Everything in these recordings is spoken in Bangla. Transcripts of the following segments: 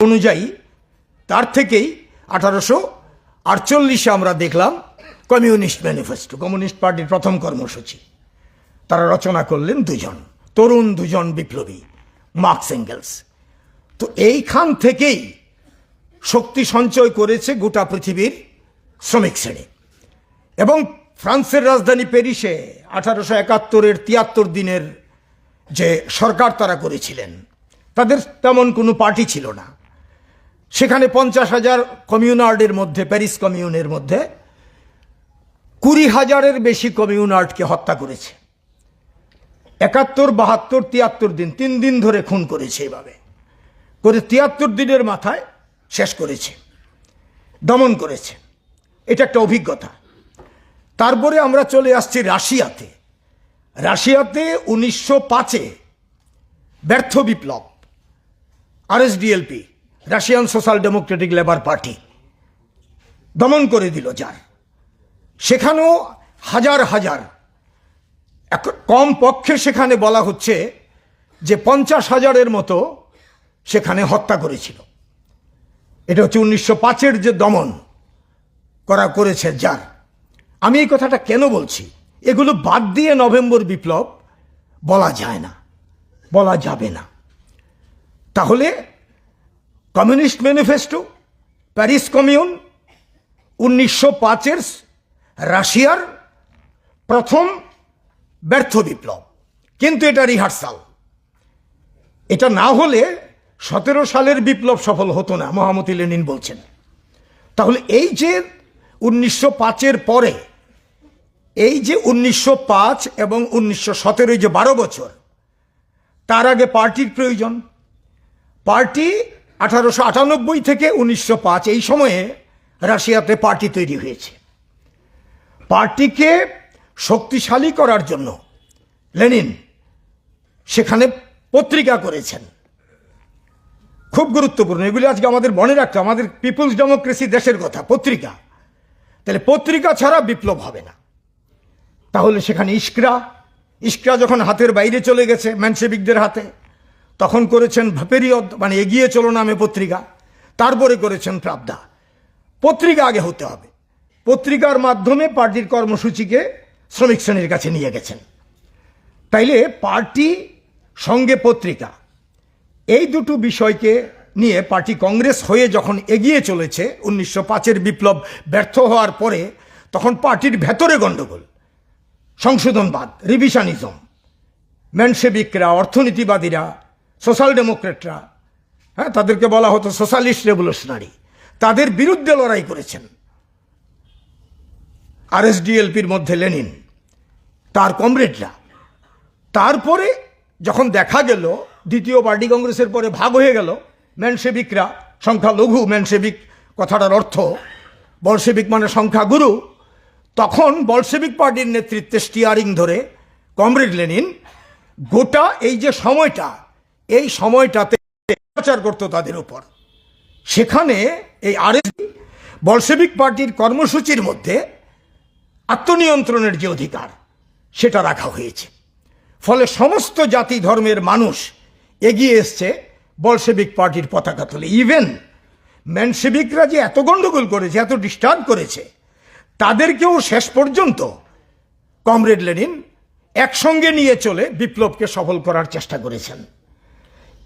অনুযায়ী তার থেকেই আঠারোশো আটচল্লিশে আমরা দেখলাম কমিউনিস্ট ম্যানিফেস্টো। কমিউনিস্ট পার্টির প্রথম কর্মসূচি। তারা রচনা করলেন দুজন। তরুণ দুজন বিপ্লবী, মার্কস এঙ্গেলস। তো এইখান থেকেই শক্তি সঞ্চয় করেছে গোটা পৃথিবীর শ্রমিক শ্রেণি। এবং ফ্রান্সের রাজধানী প্যারিসে আঠারোশো একাত্তরের তিয়াত্তর দিনের যে সরকার তারা করেছিলেন, তাদের তেমন কোনো পার্টি ছিল না। সেখানে পঞ্চাশ হাজার কমিউনার্ডের মধ্যে, প্যারিস কমিউনের মধ্যে কুড়ি হাজারের বেশি কমিউনার্ডকে হত্যা করেছে। একাত্তর, বাহাত্তর, তিয়াত্তর দিন, তিন দিন ধরে খুন করেছে এভাবে। করে তিয়াত্তর দিনের মাথায় শেষ করেছে, দমন করেছে। এটা একটা অভিজ্ঞতা। তারপরে আমরা চলে আসছি রাশিয়াতে। রাশিয়াতে উনিশশো পাঁচে ব্যর্থ বিপ্লব, RSDLP. Russian social democratic labour party দমন করে দিল যার। সেখানেও হাজার হাজার কম পক্ষে সেখানে বলা হচ্ছে যে পঞ্চাশ হাজারের মতো সেখানে হত্যা করেছিল। এটা হচ্ছে উনিশশো পাঁচের যে দমন করা করেছে যার। আমি এই কথাটা কেন বলছি? এগুলো বাদ দিয়ে নভেম্বর বিপ্লব বলা যায় না, বলা যাবে না। তাহলে কমিউনিস্ট ম্যানিফেস্টো, প্যারিস কমিউন, উনিশশো পাঁচের রাশিয়ার প্রথম ব্যর্থ বিপ্লব। কিন্তু এটা রিহার্সাল। এটা না হলে সতেরো সালের বিপ্লব সফল হতো না, মহামতি লেনিন বলছেন। তাহলে এই যে উনিশশো পাঁচের পরে, এই যে উনিশশো পাঁচ এবং উনিশশো সতেরো যে বারো বছর, তার আগে পার্টির প্রয়োজন। পার্টি আঠারোশো আটানব্বই থেকে উনিশশো পাঁচ এই সময়ে রাশিয়াতে পার্টি তৈরি হয়েছে। পার্টিকে শক্তিশালী করার জন্য লেনিন সেখানে পত্রিকা করেছেন। খুব গুরুত্বপূর্ণ, এগুলি আজকে আমাদের মনে রাখতে। আমাদের পিপুলস ডেমোক্রেসি দেশের কথা, পত্রিকা। তাহলে পত্রিকা ছাড়া বিপ্লব হবে না। তাহলে সেখানে ইস্করা ইস্করা যখন হাতের বাইরে চলে গেছে ম্যানসেবিকদের হাতে তখন করেছেন ভেপেরিয়দ মানে এগিয়ে চলো নামে পত্রিকা। তারপরে করেছেন প্রাবদা। পত্রিকা আগে হতে হবে। পত্রিকার মাধ্যমে পার্টির কর্মসূচিকে শ্রমিক শ্রেণির কাছে নিয়ে গেছেন। তাইলে পার্টি সঙ্গে পত্রিকা। এই দুটো বিষয়কে নিয়ে পার্টি কংগ্রেস হয়ে যখন এগিয়ে চলেছে, উনিশশো পাঁচের বিপ্লব ব্যর্থ হওয়ার পরে, তখন পার্টির ভেতরে গণ্ডগোল, সংশোধনবাদ রিভিশনিজম ম্যানসেবিকরা অর্থনীতিবাদীরা সোশ্যাল ডেমোক্রেটরা হ্যাঁ তাদেরকে বলা হতো সোশ্যালিস্ট রেভলিউশনারি তাদের বিরুদ্ধে লড়াই করেছেন। আর আরএসডিএলপির মধ্যে লেনিন, তার কমরেডরা। তারপরে যখন দেখা গেল, দ্বিতীয় পার্টি কংগ্রেসের পরে ভাগ হয়ে গেল, ম্যানসেবিকরা সংখ্যালঘু ম্যানসেবিক কথাটার অর্থ, বলসেবিক মানে সংখ্যাগুরু তখন বলসেবিক পার্টির নেতৃত্বে স্টিয়ারিং ধরে কমরেড লেনিন, গোটা এই যে সময়টা এই সময়টাতে প্রচার করতো তাদের উপর। সেখানে এই আরএস বলসেবিক পার্টির কর্মসূচির মধ্যে আত্মনিয়ন্ত্রণের যে অধিকার, সেটা রাখা হয়েছে। ফলে সমস্ত জাতি ধর্মের মানুষ এগিয়ে এসছে বলসেবিক পার্টির পতাকা তুলে। ইভেন ম্যানসেবিকরা যে এত গণ্ডগোল করেছে, এত ডিস্টার্ব করেছে, তাদেরকেও শেষ পর্যন্ত কমরেড লেনিন একসঙ্গে নিয়ে চলে বিপ্লবকে সফল করার চেষ্টা করেছেন।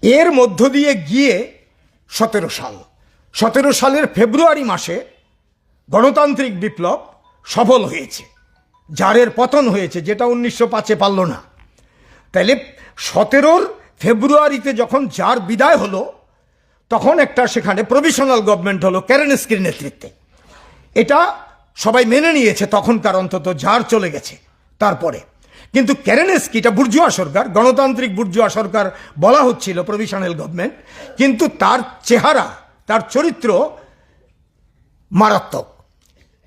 এর মধ্য দিয়ে গিয়ে সতেরো সাল। সতেরো সালের ফেব্রুয়ারি মাসে গণতান্ত্রিক বিপ্লব সফল হয়েছে। জারের পতন হয়েছে, যেটা উনিশশো পাঁচে পারল না। তাইলে সতেরোর ফেব্রুয়ারিতে যখন যার বিদায় হলো, তখন একটা সেখানে প্রভিশনাল গভর্নমেন্ট হলো ক্যারেনস্কির নেতৃত্বে। এটা সবাই মেনে নিয়েছে, তখনকার অন্তত যার চলে গেছে, তারপরে। কিন্তু ক্যারেনেস্কি এটা বুর্জুয়া সরকার, গণতান্ত্রিক বুর্জুয়া সরকার বলা হচ্ছিল প্রভিশনাল গভর্নমেন্ট কিন্তু তার চেহারা, তার চরিত্র মারাত্মক।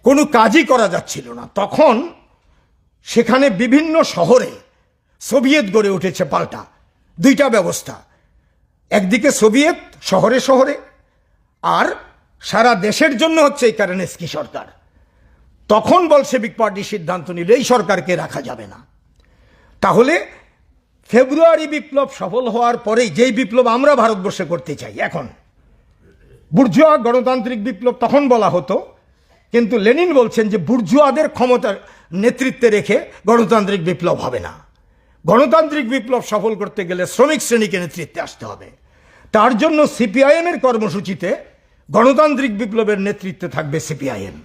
কোনো কাজই করা যাচ্ছিল না। তখন সেখানে বিভিন্ন শহরে সোভিয়েত গড়ে উঠেছে পাল্টা। দুইটা ব্যবস্থা। একদিকে সোভিয়েত, শহরে শহরে। আর সারা দেশের জন্য হচ্ছে এই কারেনেস্কি সরকার। তখন বলসেবিক পার্টি সিদ্ধান্ত নিল, এই সরকারকে রাখা যাবে না। তাহলে ফেব্রুয়ারি বিপ্লব সফল হওয়ার পরেই যেই বিপ্লব আমরা ভারতবর্ষে করতে চাই, এখন। বুর্জুয়া গণতান্ত্রিক বিপ্লব তখন বলা হতো, কিন্তু লেনিন বলছেন যে বুর্জুয়াদের ক্ষমতার নেতৃত্বে রেখে গণতান্ত্রিক বিপ্লব হবে না। গণতান্ত্রিক বিপ্লব সফল করতে গেলে শ্রমিক শ্রেণীকে নেতৃত্বে আসতে হবে। তার জন্য সিপিআইএমের কর্মসূচিতে গণতান্ত্রিক বিপ্লবের নেতৃত্বে থাকবে সিপিআইএম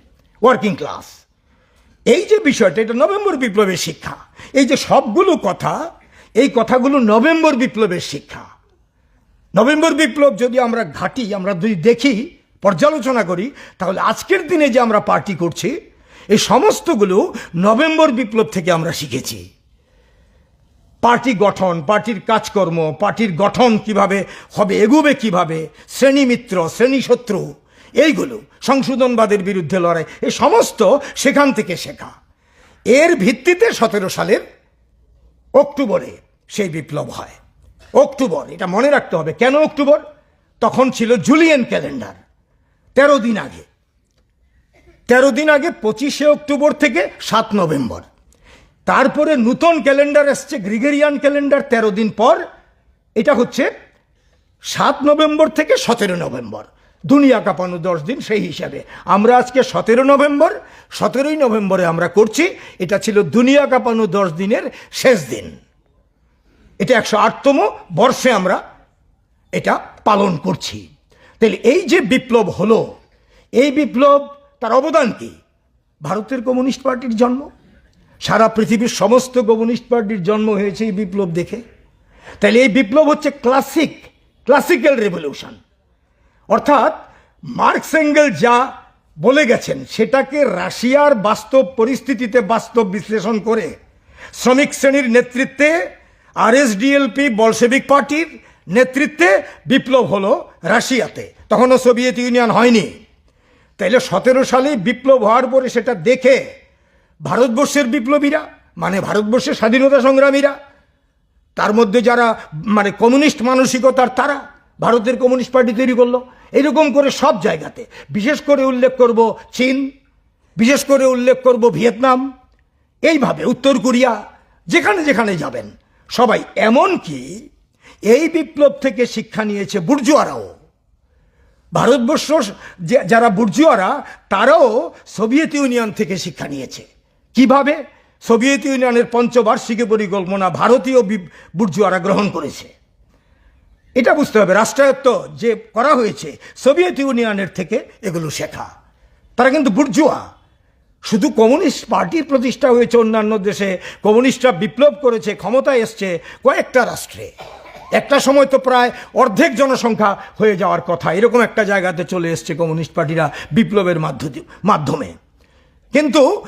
ওয়ার্কিং ক্লাস এই যে বিষয়টা, এটা নভেম্বর বিপ্লবের শিক্ষা। এই যে সবগুলো কথা, এই কথাগুলো নভেম্বর বিপ্লবের শিক্ষা। নভেম্বর বিপ্লব যদি আমরা ঘাটি, আমরা যদি দেখি, পর্যালোচনা করি, তাহলে আজকের দিনে যে আমরা পার্টি করছি, এই সমস্তগুলো নভেম্বর বিপ্লব থেকে আমরা শিখেছি। পার্টি গঠন, পার্টির কাজকর্ম, পার্টির গঠন কীভাবে হবে, এগুবে কীভাবে শ্রেণি মিত্র শ্রেণি শত্রু এইগুলো সংশোধনবাদের বিরুদ্ধে লড়াই এই সমস্ত সেখান থেকে শেখা। এর ভিত্তিতে সতেরো সালের অক্টোবরে সেই বিপ্লব হয়। অক্টোবর, এটা মনে রাখতে হবে, কেন অক্টোবর? তখন ছিল জুলিয়ান ক্যালেন্ডার, তেরো দিন আগে। তেরো দিন আগে পঁচিশে অক্টোবর থেকে সাত নভেম্বর। তারপরে নূতন ক্যালেন্ডার এসছে, গ্রিগেরিয়ান ক্যালেন্ডার, তেরো দিন পর। এটা হচ্ছে সাত নভেম্বর থেকে সতেরো নভেম্বর। দুনিয়া কাঁপানো দশ দিন সেই হিসাবে। আমরা আজকে সতেরো নভেম্বর, সতেরোই নভেম্বরে আমরা করছি, এটা ছিল দুনিয়া কাঁপানো দশ দিনের শেষ দিন। এটা একশো আটতম বর্ষে আমরা এটা পালন করছি। তাহলে এই যে বিপ্লব হলো, এই বিপ্লব তার অবদান কি? ভারতের কমিউনিস্ট পার্টির জন্ম? সারা পৃথিবীর সমস্ত কমিউনিস্ট পার্টির জন্ম হয়েছে এই বিপ্লব দেখে। তাহলে এই বিপ্লব হচ্ছে ক্লাসিক, ক্লাসিক্যাল রেভলিউশন। অর্থাৎ মার্কস এঙ্গেল যা বলে গেছেন, সেটাকে রাশিয়ার বাস্তব পরিস্থিতিতে বাস্তব বিশ্লেষণ করে শ্রমিক শ্রেণির নেতৃত্বে আরএসডিএলপি বলসেবিক পার্টির নেতৃত্বে বিপ্লব হলো রাশিয়াতে। তখনও সোভিয়েত ইউনিয়ন হয়নি। তাইলে সতেরো সালে বিপ্লব হওয়ার পরে সেটা দেখে ভারতবর্ষের বিপ্লবীরা মানে ভারতবর্ষের স্বাধীনতা সংগ্রামীরা, তার মধ্যে যারা মানে কমিউনিস্ট মানসিকতার তারা ভারতের কমিউনিস্ট পার্টি তৈরি করল। এরকম করে সব জায়গাতে। বিশেষ করে উল্লেখ করব চীন, বিশেষ করে উল্লেখ করব ভিয়েতনাম, এইভাবে উত্তর কোরিয়া, যেখানে যেখানে যাবেন। সবাই এমন কি, এই বিপ্লব থেকে শিক্ষা নিয়েছে বুর্জুয়ারাও। ভারতবর্ষ যারা বুর্জুয়ারা, তারাও সোভিয়েত ইউনিয়ন থেকে শিক্ষা নিয়েছে। কীভাবে? সোভিয়েত ইউনিয়নের পঞ্চবার্ষিকী পরিকল্পনা ভারতীয় বুর্জুয়ারা গ্রহণ করেছে। এটা বুঝতে হবে, রাষ্ট্রায়ত্ত যে করা হয়েছে, সোভিয়েত ইউনিয়নের থেকে এগুলো শেখা। তারা কিন্তু বুর্জুয়া। শুধু কমিউনিস্ট পার্টির প্রতিষ্ঠা হয়েছে অন্যান্য দেশে, কমিউনিস্টরা বিপ্লব করেছে, ক্ষমতায় এসছে কয়েকটা রাষ্ট্রে। একটা সময় তো প্রায় অর্ধেক জনসংখ্যা হয়ে যাওয়ার কথা। এরকম একটা জায়গাতে চলে এসছে কমিউনিস্ট পার্টিরা বিপ্লবের মাধ্যমে মাধ্যমে। কিন্তু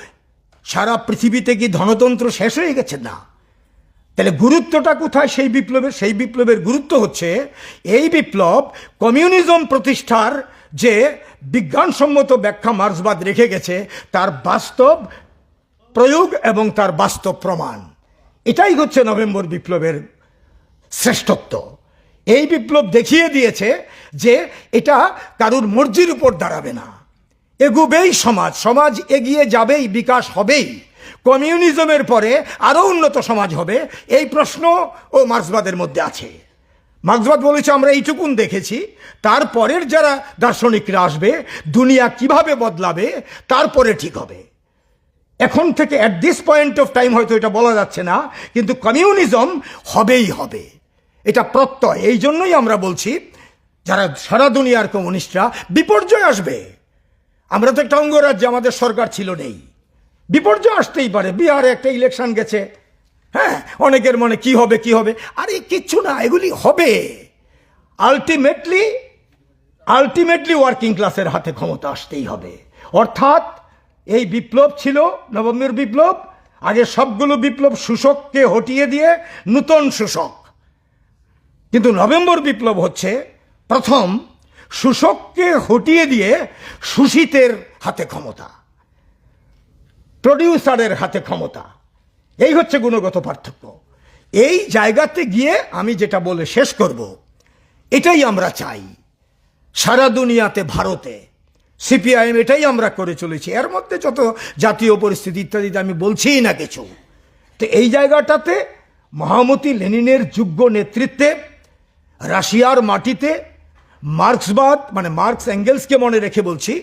সারা পৃথিবীতে কি ধনতন্ত্র শেষ হয়ে গেছে? না। তাহলে গুরুত্বটা কোথায়? সেই বিপ্লবের সেই বিপ্লবের গুরুত্ব হচ্ছে, এই বিপ্লব কমিউনিজম প্রতিষ্ঠার যে বিজ্ঞানসম্মত ব্যাখ্যা মার্ক্সবাদ রেখে গেছে, তার বাস্তব প্রয়োগ এবং তার বাস্তব প্রমাণ। এটাই হচ্ছে নভেম্বর বিপ্লবের শ্রেষ্ঠত্ব। এই বিপ্লব দেখিয়ে দিয়েছে যে এটা কারুর মর্জির উপর দাঁড়াবে না। এগুবেই সমাজ সমাজ এগিয়ে যাবেই, বিকাশ হবেই। কমিউনিজমের পরে আরও উন্নত সমাজ হবে, এই প্রশ্ন ও মার্ক্সবাদের মধ্যে আছে। মার্ক্সবাদ বলেছে, আমরা এইটুকুন দেখেছি, তারপরের যারা দার্শনিকরা আসবে, দুনিয়া কীভাবে বদলাবে, তারপরে ঠিক হবে। এখন থেকে at this point of time হয়তো এটা বলা যাচ্ছে না, কিন্তু কমিউনিজম হবেই হবে। এটা প্রত্যয়, এই জন্যই আমরা বলছি, যারা সারা দুনিয়ার কমিউনিস্টরা বিপর্যয় আসবে। আমরা তো একটা অঙ্গরাজ্যে, আমাদের সরকার ছিল নেই। বিপর্যয় আসতেই পারে, বিহারে একটা ইলেকশন গেছে। হ্যাঁ অনেকের মনে কি হবে কি হবে? আরে, কিচ্ছু না, এগুলি হবে। আলটিমেটলি আলটিমেটলি ওয়ার্কিং ক্লাসের হাতে ক্ষমতা আসতেই হবে। অর্থাৎ, এই বিপ্লব ছিল, নবমের বিপ্লব, আগে সবগুলো বিপ্লব শোষককে হটিয়ে দিয়ে নূতন শোষক। কিন্তু নভেম্বর বিপ্লব হচ্ছে, প্রথম শোষককে হটিয়ে দিয়ে শোষিতের হাতে ক্ষমতা। প্রডিউসারের হাতে ক্ষমতা। এই হচ্ছে গুণগত পার্থক্য। এই জায়গাতে গিয়ে আমি যেটা বলে শেষ করব, এটাই আমরা চাই। সারা দুনিয়াতে, ভারতে সিপিআইএম এটাই আমরা করে চলেছি। এর মধ্যে যত জাতীয় পরিস্থিতি ইত্যাদিতে আমি বলছিই না কিছু, তো এই জায়গাটাতে মহামতি লেনিনের যোগ্য নেতৃত্বে রাশিয়ার মাটিতে মার্ক্সবাদ মানে মার্কস অ্যাঙ্গেলসকে মনে রেখে বলছি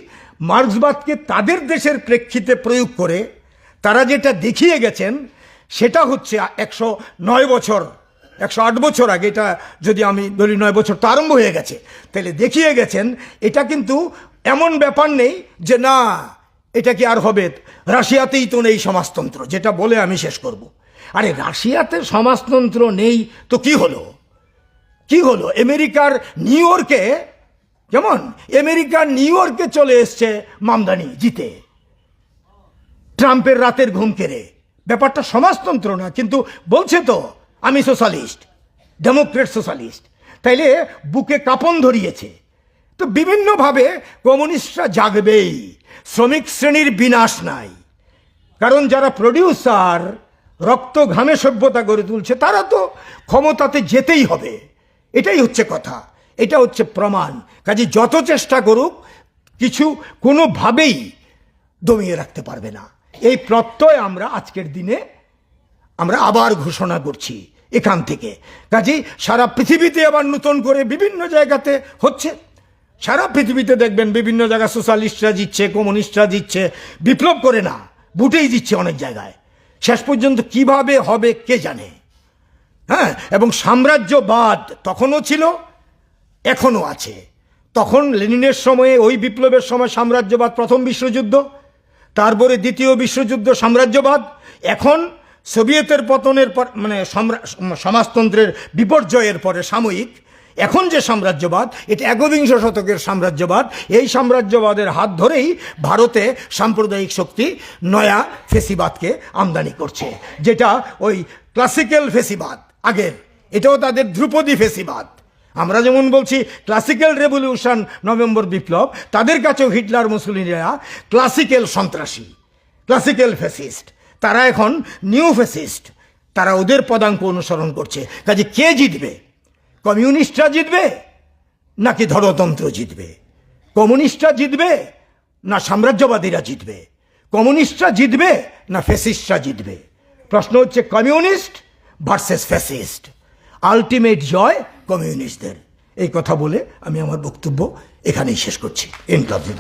মার্ক্সবাদকে তাদের দেশের প্রেক্ষিতে প্রয়োগ করে তারা যেটা দেখিয়ে গেছেন, সেটা হচ্ছে একশো নয় বছর, একশো আট বছর আগে এটা যদি আমি ধরি নয় বছর তো আরম্ভ হয়ে গেছে। তাহলে দেখিয়ে গেছেন, এটা কিন্তু এমন ব্যাপার নেই যে না, এটা কি আর হবে? রাশিয়াতেই তো নেই সমাজতন্ত্র, যেটা বলে আমি শেষ করব। আরে রাশিয়াতে সমাজতন্ত্র নেই তো কি হলো? কি হলো? আমেরিকার নিউ ইয়র্কে যেমন আমেরিকার নিউ ইয়র্কে চলে এসছে মামদানি, জিতে। ট্রাম্পের রাতের ঘুম কেড়ে। ব্যাপারটা সমাজতন্ত্র না, কিন্তু বলছে তো, আমি সোশ্যালিস্ট, ডেমোক্রেট সোশ্যালিস্ট। তাইলে বুকে কাপন ধরিয়েছে। তো বিভিন্নভাবে কমিউনিস্টরা জাগবেই, শ্রমিক শ্রেণির বিনাশ নাই। কারণ যারা প্রডিউসার, রক্ত ঘামে সভ্যতা গড়ে তুলছে, তারা তো ক্ষমতাতে যেতেই হবে। এটাই হচ্ছে কথা। এটা হচ্ছে প্রমাণ। কাজে যত চেষ্টা করুক, কিছু কোনোভাবেই দমিয়ে রাখতে পারবে না। এই প্রত্যয় আমরা আজকের দিনে আমরা আবার ঘোষণা করছি এখান থেকে। কাজে সারা পৃথিবীতে আবার নতুন করে বিভিন্ন জায়গাতে হচ্ছে। সারা পৃথিবীতে দেখবেন বিভিন্ন জায়গায় সোশ্যালিস্টরা জিতছে, কমিউনিস্টরা জিতছে, বিপ্লব করে না, বুটেই দিচ্ছে অনেক জায়গায়। শেষ পর্যন্ত কীভাবে হবে কে জানে? হ্যাঁ এবং সাম্রাজ্যবাদ তখনও ছিল এখনও আছে। তখন লেনিনের সময়ে ওই বিপ্লবের সময় সাম্রাজ্যবাদ প্রথম বিশ্বযুদ্ধ, তারপরে দ্বিতীয় বিশ্বযুদ্ধ সাম্রাজ্যবাদ, এখন সোভিয়েতের পতনের পর মানে সমাজতন্ত্রের বিপর্যয়ের পরে সাময়িক, এখন যে সাম্রাজ্যবাদ, এটা একবিংশ শতকের সাম্রাজ্যবাদ, এই সাম্রাজ্যবাদের হাত ধরেই ভারতে সাম্প্রদায়িক শক্তি নয়া ফেসিবাদকে আমদানি করছে, যেটা ওই ক্লাসিক্যাল ফেসিবাদ আগের, এটাও তাদের ধ্রুপদী ফেসিবাদ। আমরা যেমন বলছি ক্লাসিক্যাল রেভলিউশন নভেম্বর বিপ্লব, তাদের কাছেও হিটলার, মুসলিনরা ক্লাসিক্যাল সন্ত্রাসী ক্লাসিক্যাল ফেসিস্ট তারা এখন নিউ ফেসিস্ট তারা ওদের পদাঙ্ক অনুসরণ করছে। কাজে কে জিতবে? কমিউনিস্টরা জিতবে? নাকি ধরতন্ত্র জিতবে? কমিউনিস্টরা জিতবে? না সাম্রাজ্যবাদীরা জিতবে? কমিউনিস্টরা জিতবে? না ফেসিস্টরা জিতবে? প্রশ্ন হচ্ছে, কমিউনিস্ট ভার্সেস ফ্যাসিস্ট আলটিমেট জয় কমিউনিস্টদের। এই কথা বলে আমি আমার বক্তব্য এখানেই শেষ করছি। দি